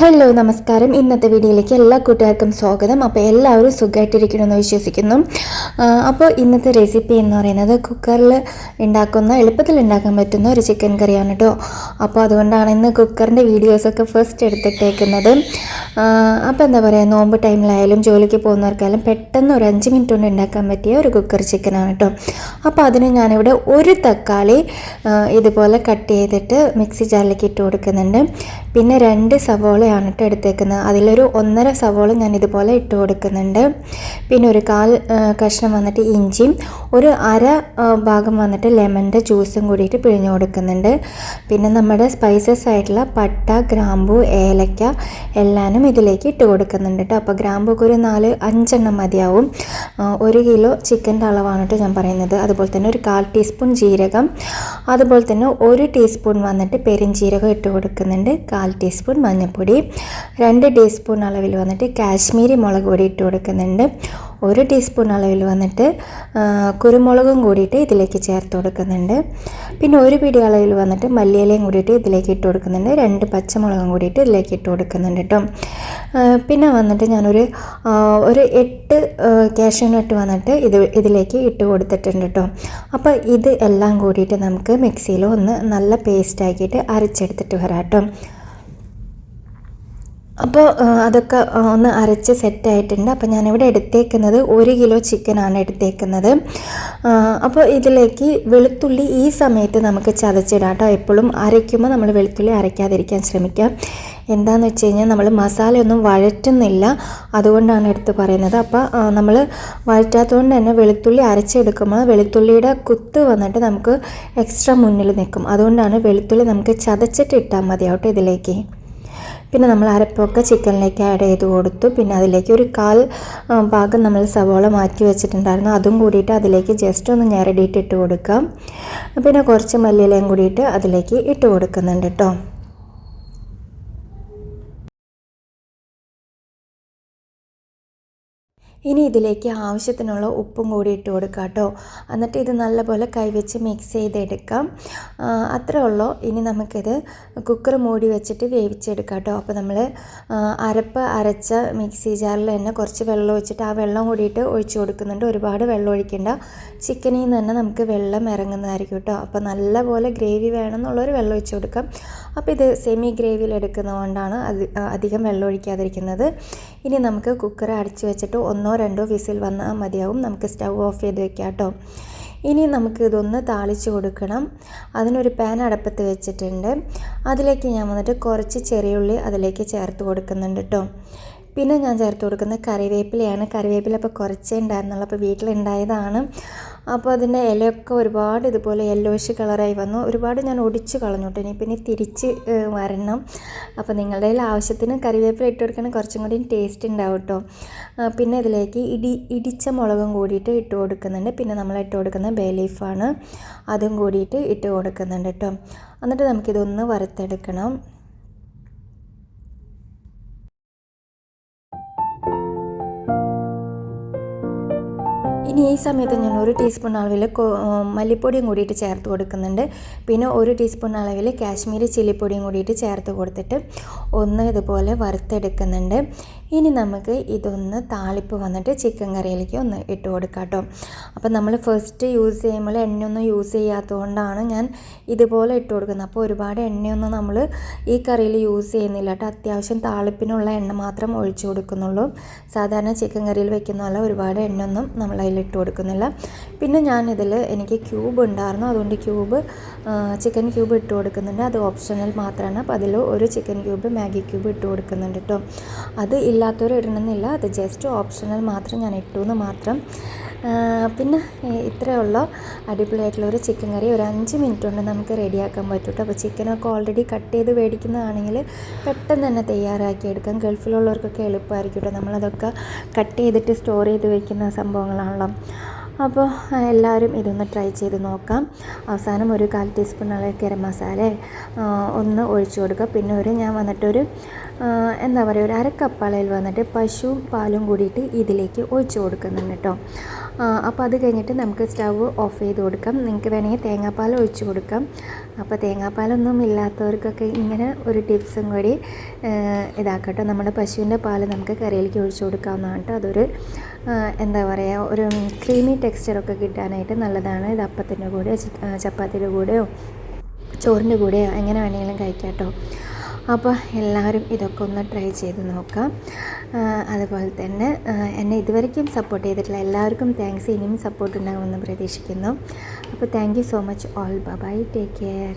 Hello നമസ്കാരം. ഇന്നത്തെ വീഡിയോയിലേക്ക് എല്ലാ കൂട്ടുകാർക്കും സ്വാഗതം. അപ്പോൾ എല്ലാവരും സുഖമായിട്ടിരിക്കണമെന്ന് വിശ്വസിക്കുന്നു. അപ്പോൾ ഇന്നത്തെ റെസിപ്പി എന്ന് പറയുന്നത് കുക്കറിൽ ഉണ്ടാക്കുന്ന എളുപ്പത്തിൽ ഉണ്ടാക്കാൻ പറ്റുന്ന ഒരു ചിക്കൻ കറിയാണ് കേട്ടോ അപ്പോൾ അതുകൊണ്ടാണ് ഇന്ന് കുക്കറിന്റെ വീഡിയോസൊക്കെ ഫസ്റ്റ് എടുത്തിട്ടേക്കുന്നത്. അപ്പോൾ എന്താ പറയുക നോമ്പ് ടൈമിലായാലും ജോലിക്ക് പോകുന്നവർക്കായാലും പെട്ടെന്ന് ഒരു അഞ്ച് മിനിറ്റ് കൊണ്ട് ഉണ്ടാക്കാൻ പറ്റിയ ഒരു കുക്കർ ചിക്കനാണ് കേട്ടോ അപ്പോൾ അതിന് ഞാനിവിടെ ഒരു തക്കാളി ഇതുപോലെ കട്ട് ചെയ്തിട്ട് മിക്സി ജാറിലേക്ക് ഇട്ട് കൊടുക്കുന്നുണ്ട്. പിന്നെ രണ്ട് സവോളയാണ് കേട്ടോ എടുത്തേക്കുന്നത്. അതിലൊരു ഒന്നര സവോള ഞാൻ ഇതുപോലെ ഇട്ട് കൊടുക്കുന്നുണ്ട്. പിന്നെ ഒരു കാൽ കഷ്ണം വന്നിട്ട് ഇഞ്ചിയും ഒരു അര ഭാഗം വന്നിട്ട് ലെമണിന്റെ ജ്യൂസും കൂടിയിട്ട് പിഴിഞ്ഞു കൊടുക്കുന്നുണ്ട്. പിന്നെ നമ്മുടെ സ്പൈസസ് ആയിട്ടുള്ള പട്ട ഗ്രാമ്പു ഏലക്ക എല്ലാനും ഇതിലേക്ക് ഇട്ട് കൊടുക്കുന്നുണ്ട് കേട്ടോ അപ്പോൾ ഗ്രാമ്പൊക്കെ ഒരു നാല് അഞ്ചെണ്ണം മതിയാവും. ഒരു കിലോ ചിക്കന്റെ അളവാണ് കേട്ടോ ഞാൻ പറയുന്നത്. അതുപോലെ തന്നെ ഒരു കാൽ ടീസ്പൂൺ ജീരകം അതുപോലെ തന്നെ ഒരു ടീസ്പൂൺ വന്നിട്ട് പെരിഞ്ജീരകം ഇട്ട് കൊടുക്കുന്നുണ്ട്. കാൽ ടീസ്പൂൺ മഞ്ഞൾപ്പൊടി രണ്ട് ടീസ്പൂൺ അളവിൽ വന്നിട്ട് കാശ്മീരി മുളക് പൊടി ഇട്ട് കൊടുക്കുന്നുണ്ട്. ഒരു ടീസ്പൂൺ അളവിൽ വന്നിട്ട് കുരുമുളകും കൂടിയിട്ട് ഇതിലേക്ക് ചേർത്ത് കൊടുക്കുന്നുണ്ട്. പിന്നെ ഒരു പിടി അളവിൽ വന്നിട്ട് മല്ലിയിലയും കൂടിയിട്ട് ഇതിലേക്ക് ഇട്ട് കൊടുക്കുന്നുണ്ട്. രണ്ട് പച്ചമുളകും കൂടിയിട്ട് ഇതിലേക്ക് ഇട്ട് കൊടുക്കുന്നുണ്ട് കേട്ടോ പിന്നെ വന്നിട്ട് ഞാനൊരു ഒരു എട്ട് കാഷ്യൂനട്ട് വന്നിട്ട് ഇത് ഇതിലേക്ക് ഇട്ട് കൊടുത്തിട്ടുണ്ട് കേട്ടോ അപ്പോൾ ഇത് എല്ലാം കൂടിയിട്ട് നമുക്ക് മിക്സിയിൽ ഒന്ന് നല്ല പേസ്റ്റ് ആക്കിയിട്ട് അരച്ചെടുത്തിട്ട് വരാം കേട്ടോ അപ്പോൾ അതൊക്കെ ഒന്ന് അരച്ച് സെറ്റായിട്ടുണ്ട്. അപ്പോൾ ഞാനിവിടെ എടുത്തേക്കുന്നത് ഒരു കിലോ ചിക്കനാണ് എടുത്തേക്കുന്നത്. അപ്പോൾ ഇതിലേക്ക് വെളുത്തുള്ളി ഈ സമയത്ത് നമുക്ക് ചതച്ചിടാം കേട്ടോ. എപ്പോഴും അരയ്ക്കുമ്പോൾ നമ്മൾ വെളുത്തുള്ളി അരയ്ക്കാതിരിക്കാൻ ശ്രമിക്കാം. എന്താണെന്ന് വെച്ച് കഴിഞ്ഞാൽ നമ്മൾ മസാലയൊന്നും വഴറ്റുന്നില്ല. അതുകൊണ്ടാണ് എടുത്ത് പറയുന്നത്. അപ്പോൾ നമ്മൾ വഴറ്റാത്തതുകൊണ്ട് തന്നെ വെളുത്തുള്ളി അരച്ചെടുക്കുമ്പോൾ വെളുത്തുള്ളിയുടെ കുത്ത് വന്നിട്ട് നമുക്ക് എക്സ്ട്രാ മുന്നിൽ നിൽക്കും. അതുകൊണ്ടാണ് വെളുത്തുള്ളി നമുക്ക് ചതച്ചിട്ട് ഇട്ടാൽ മതിയാവട്ടെ ഇതിലേക്ക്. പിന്നെ നമ്മൾ അരപ്പൊക്കെ ചിക്കനിലേക്ക് ആഡ് ചെയ്ത് കൊടുത്തു. പിന്നെ അതിലേക്ക് ഒരു കാൽ ഭാഗം നമ്മൾ സവോള മാറ്റി വെച്ചിട്ടുണ്ടായിരുന്നു. അതും കൂടിയിട്ട് അതിലേക്ക് ജസ്റ്റ് ഒന്ന് ഞെരടിയിട്ട് ഇട്ട് കൊടുക്കാം. പിന്നെ കുറച്ച് മല്ലിയിലയും കൂടിയിട്ട് അതിലേക്ക് ഇട്ട് കൊടുക്കുന്നുണ്ട് കേട്ടോ ഇനി ഇതിലേക്ക് ആവശ്യത്തിനുള്ള ഉപ്പും കൂടി ഇട്ട് കൊടുക്കാം കേട്ടോ. എന്നിട്ട് ഇത് നല്ലപോലെ കൈവച്ച് മിക്സ് ചെയ്തെടുക്കാം. അത്രേ ഉള്ളൂ. ഇനി നമുക്കിത് കുക്കർ മൂടി വെച്ചിട്ട് വേവിച്ചെടുക്കാം കേട്ടോ. അപ്പോൾ നമ്മൾ അരപ്പ് അരച്ച മിക്സി ജാറിൽ തന്നെ കുറച്ച് വെള്ളം ഒഴിച്ചിട്ട് ആ വെള്ളം കൂടിയിട്ട് ഒഴിച്ചു കൊടുക്കുന്നുണ്ട്. ഒരുപാട് വെള്ളം ഒഴിക്കേണ്ട. ചിക്കനിൽ നിന്ന് തന്നെ നമുക്ക് വെള്ളം ഇറങ്ങുന്നതായിരിക്കും കേട്ടോ. അപ്പോൾ നല്ലപോലെ ഗ്രേവി വേണമെന്നുള്ളൊരു വെള്ളം ഒഴിച്ചു കൊടുക്കാം. അപ്പോൾ ഇത് സെമി ഗ്രേവിയിൽ എടുക്കുന്നതുകൊണ്ടാണ് അധികം വെള്ളം ഒഴിക്കാതിരിക്കുന്നത്. ഇനി നമുക്ക് കുക്കർ അടച്ചു വെച്ചിട്ട് ഒന്നോ രണ്ടോ വിസിൽ വന്നാൽ മതിയാവും. നമുക്ക് സ്റ്റൗ ഓഫ് ചെയ്ത് വെക്കാം കേട്ടോ ഇനി നമുക്ക് ഇതൊന്ന് താളിച്ച് കൊടുക്കണം. അതിനൊരു പാൻ അടപ്പത്ത് വെച്ചിട്ടുണ്ട്. അതിലേക്ക് ഞാൻ വന്നിട്ട് കുറച്ച് ചെറിയുള്ളി അതിലേക്ക് ചേർത്ത് കൊടുക്കുന്നുണ്ട് കേട്ടോ പിന്നെ ഞാൻ ചേർത്ത് കൊടുക്കുന്നത് കറിവേപ്പിലയാണ്. കറിവേപ്പില ഇപ്പോൾ കുറച്ചേ ഉണ്ടായിരുന്നുള്ളൂ. അപ്പോൾ വീട്ടിലുണ്ടായതാണ്. അപ്പോൾ അതിന്റെ ഇലയൊക്കെ ഒരുപാട് ഇതുപോലെ യെല്ലോഷ് കളറായി വന്നു. ഒരുപാട് ഞാൻ ഒടിച്ച് കളഞ്ഞു കേട്ടോ ഇനി പിന്നെ തിരിച്ച് വരണം. അപ്പോൾ നിങ്ങളുടെ കയ്യിൽ ആവശ്യത്തിന് കറിവേപ്പില ഇട്ട് കൊടുക്കണം. കുറച്ചും കൂടി ടേസ്റ്റ് ഉണ്ടാവും കേട്ടോ പിന്നെ ഇതിലേക്ക് ഇടി ഇടിച്ച മുളകും കൂടിയിട്ട് ഇട്ട് കൊടുക്കുന്നുണ്ട്. പിന്നെ നമ്മൾ ഇട്ട് കൊടുക്കുന്ന ബേ ലീഫാണ് അതും കൂടിയിട്ട് ഇട്ട് കൊടുക്കുന്നുണ്ട് കേട്ടോ എന്നിട്ട് നമുക്കിതൊന്ന് വറുത്തെടുക്കണം. ഇനി ഈ സമയത്ത് ഞാൻ ഒരു ടീസ്പൂൺ അളവിൽ മല്ലിപ്പൊടിയും കൂടിയിട്ട് ചേർത്ത് കൊടുക്കുന്നുണ്ട്. പിന്നെ ഒരു ടീസ്പൂൺ അളവിൽ കാശ്മീരി ചില്ലിപ്പൊടിയും കൂടിയിട്ട് ചേർത്ത് കൊടുത്തിട്ട് ഒന്ന് ഇതുപോലെ വറുത്തെടുക്കുന്നുണ്ട്. ഇനി നമുക്ക് ഇതൊന്ന് താളിപ്പ് വന്നിട്ട് ചിക്കൻ കറിയിലേക്ക് ഒന്ന് ഇട്ട് കൊടുക്കാം കേട്ടോ അപ്പോൾ നമ്മൾ ഫസ്റ്റ് യൂസ് ചെയ്യുമ്പോൾ എണ്ണയൊന്നും യൂസ് ചെയ്യാത്തതുകൊണ്ടാണ് ഞാൻ ഇതുപോലെ ഇട്ട് കൊടുക്കുന്നത്. അപ്പോൾ ഒരുപാട് എണ്ണയൊന്നും നമ്മൾ ഈ കറിയിൽ യൂസ് ചെയ്യുന്നില്ല കേട്ടോ. അത്യാവശ്യം താളിപ്പിനുള്ള എണ്ണ മാത്രം ഒഴിച്ചു കൊടുക്കുന്നുള്ളൂ. സാധാരണ ചിക്കൻ കറിയിൽ വെക്കുന്ന പോലെ ഒരുപാട് എണ്ണയൊന്നും നമ്മൾ അതിൽ ഇട്ട് കൊടുക്കുന്നില്ല. പിന്നെ ഞാനിതിൽ എനിക്ക് ക്യൂബ് ഉണ്ടായിരുന്നു. അതുകൊണ്ട് ക്യൂബ് ചിക്കൻ ക്യൂബ് ഇട്ട് കൊടുക്കുന്നുണ്ട്. അത് ഓപ്ഷണൽ മാത്രമാണ്. അപ്പോൾ അതിൽ ഒരു ചിക്കൻ ക്യൂബ് മാഗി ക്യൂബ് ഇട്ട് കൊടുക്കുന്നുണ്ട് കേട്ടോ. അത് ഇല്ലാത്തവർ ഇടണമെന്നില്ല. അത് ജസ്റ്റ് ഓപ്ഷണൽ മാത്രം ഞാൻ ഇട്ടു എന്ന് മാത്രം പിന്നെ ഏ, ഇത്രയേ ഉള്ളൂ അടിപൊളിയായിട്ടുള്ള ഒരു ചിക്കൻ കറി ഒരു അഞ്ച് മിനിറ്റ് കൊണ്ട് നമുക്ക് റെഡിയാക്കാൻ പറ്റും അപ്പോൾ ചിക്കനൊക്കെ ഓൾറെഡി കട്ട് ചെയ്ത് മേടിക്കുന്നതാണെങ്കിൽ പെട്ടെന്ന് തന്നെ തയ്യാറാക്കി എടുക്കാം. ഗൾഫിലുള്ളവർക്കൊക്കെ എളുപ്പമായിരിക്കും കേട്ടോ നമ്മളതൊക്കെ കട്ട് ചെയ്തിട്ട് സ്റ്റോർ ചെയ്ത് വെക്കുന്ന സംഭവങ്ങളാണല്ലോ. അപ്പോൾ എല്ലാവരും ഇതൊന്ന് ട്രൈ ചെയ്ത് നോക്കാം. അവസാനം ഒരു കാൽ ടീസ്പൂൺ അളവ് ഗരം മസാല ഒന്ന് ഒഴിച്ചു കൊടുക്കുക. പിന്നെ ഒരു ഞാൻ വന്നിട്ടൊരു എന്താ പറയുക ഒരു അര കപ്പ് വന്നിട്ട് പശുവും പാലും കൂടിയിട്ട് ഇതിലേക്ക് ഒഴിച്ചു കൊടുക്കുന്നുണ്ട് കേട്ടോ. അപ്പോൾ അത് കഴിഞ്ഞിട്ട് നമുക്ക് സ്റ്റവ് ഓഫ് ചെയ്ത് കൊടുക്കാം. നിങ്ങൾക്ക് വേണമെങ്കിൽ തേങ്ങാപ്പാൽ ഒഴിച്ച് കൊടുക്കാം. അപ്പോൾ തേങ്ങാപ്പാലൊന്നും ഇല്ലാത്തവർക്കൊക്കെ ഇങ്ങനെ ഒരു ടിപ്സും കൂടി ഇതാക്കട്ടെ. നമ്മുടെ പശുവിന്റെ പാൽ നമുക്ക് കറിയിലേക്ക് ഒഴിച്ച് കൊടുക്കാവുന്നതാണ് കേട്ടോ. അതൊരു എന്താ പറയുക ഒരു ക്രീമി ടെക്സ്ചറൊക്കെ കിട്ടാനായിട്ട് നല്ലതാണ്. ഇത് അപ്പത്തിന്റെ കൂടെ ചപ്പാത്തിയുടെ കൂടെയോ ചോറിന്റെ കൂടെയോ എങ്ങനെ വേണമെങ്കിലും കഴിക്കാം കേട്ടോ. അപ്പോൾ എല്ലാവരും ഇതൊക്കെ ഒന്ന് ട്രൈ ചെയ്ത് നോക്കാം. അതുപോലെ തന്നെ എന്നെ ഇതുവരെയ്ക്കും സപ്പോർട്ട് ചെയ്തിട്ടുള്ള എല്ലാവർക്കും താങ്ക്സ് ഇനിയും സപ്പോർട്ട് ഉണ്ടാകുമെന്ന് പ്രതീക്ഷിക്കുന്നു. അപ്പോൾ thank you so much all bye take care